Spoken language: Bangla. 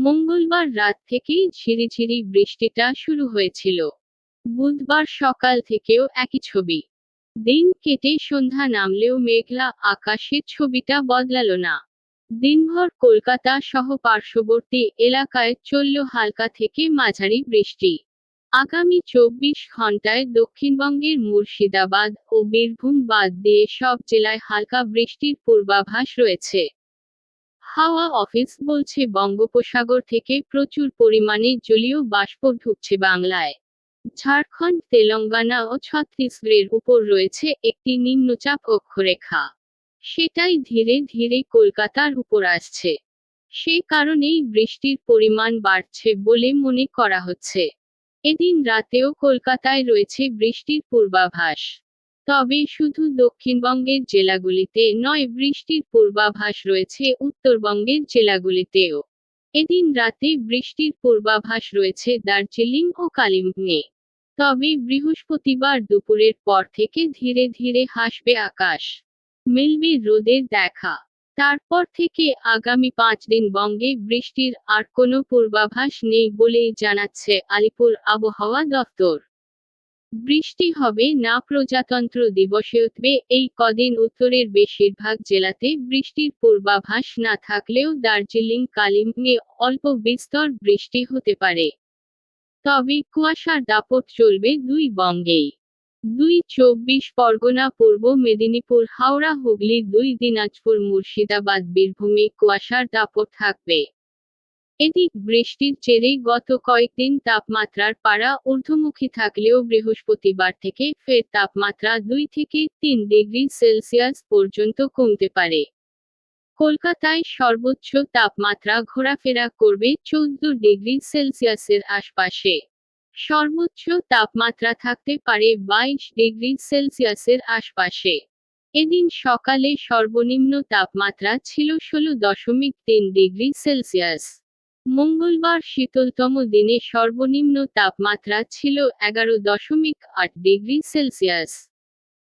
মঙ্গলবার রাত থেকেই ঝিরিঝিরি বৃষ্টিটা শুরু হয়েছিল। বুধবার সকাল থেকেও একই ছবি। দিন কেটে সন্ধ্যা নামলেও মেঘলা আকাশের ছবিটা বদলালো না। দিনভর কলকাতা সহ পার্শ্ববর্তী এলাকায় চলল হালকা থেকে মাঝারি বৃষ্টি। আগামী চব্বিশ ঘন্টায় দক্ষিণবঙ্গের মুর্শিদাবাদ ও বীরভূম বাদ দিয়ে সব জেলায় হালকা বৃষ্টির পূর্বাভাস রয়েছে। হাওয়া অফিস বলছে বঙ্গোপসাগর থেকে প্রচুর পরিমাণে জলীয় বাষ্প ঢুকছে বাংলায়। ঝাড়খণ্ড, তেলেঙ্গানা ও ছত্তিশগড়ের উপর রয়েছে একটি নিম্নচাপ অক্ষরেখা। সেটাই ধীরে ধীরে কলকাতার উপর আসছে। সে কারণেই বৃষ্টির পরিমাণ বাড়ছে বলে মনে করা হচ্ছে। এদিন রাতেও কলকাতায় রয়েছে বৃষ্টির পূর্বাভাস। তবে শুধু দক্ষিণবঙ্গের জেলাগুলিতে নয়, বৃষ্টির পূর্বাভাস রয়েছে উত্তরবঙ্গের জেলাগুলিতেও। এদিন রাতে বৃষ্টির পূর্বাভাস রয়েছে দার্জিলিং ও কালিম্পংয়ে। তবে বৃহস্পতিবার দুপুরের পর থেকে ধীরে ধীরে হাসবে আকাশ। মিলবে রোদের দেখা। তারপর থেকে আগামী পাঁচ দিন বঙ্গে বৃষ্টির আর কোনো পূর্বাভাস নেই বলেই জানাচ্ছে আলিপুর আবহাওয়া দফতর বৃষ্টি হবে না প্রজাতন্ত্র দিবসে উঠবে এই কদিন উত্তরের বেশিরভাগ জেলাতে বৃষ্টির পূর্বাভাস না থাকলেও দার্জিলিং, কালিম্পংয়ে অল্প বিস্তর বৃষ্টি হতে পারে। তবে কুয়াশার দাপট চলবে দুই বঙ্গেই। দুই চব্বিশ পরগনা, পূর্ব মেদিনীপুর, হাওড়া হুগলি দুই, দিনাজপুর, মুর্শিদাবাদ, বীরভূমে কুয়াশার দাপট থাকবে। এদিক বৃষ্টির জেরে গত কয়েকদিন তাপমাত্রার পাড়া ঊর্ধ্বমুখী থাকলেও বৃহস্পতিবার থেকে ফের তাপমাত্রা দুই থেকে তিন ডিগ্রি সেলসিয়াস পর্যন্ত কমতে পারে। কলকাতায় সর্বোচ্চ তাপমাত্রা ঘোরাফেরা করবে চৌদ্দ ডিগ্রি সেলসিয়াসের আশপাশে। সর্বোচ্চ তাপমাত্রা থাকতে পারে বাইশ ডিগ্রি সেলসিয়াসের আশপাশে। এদিন সকালে সর্বনিম্ন তাপমাত্রা ছিল ষোলো দশমিক তিন ডিগ্রি সেলসিয়াস। মঙ্গলবার শীতলতম দিনে সর্বনিম্ন তাপমাত্রা ছিল এগারো দশমিক আট ডিগ্রি সেলসিয়াস।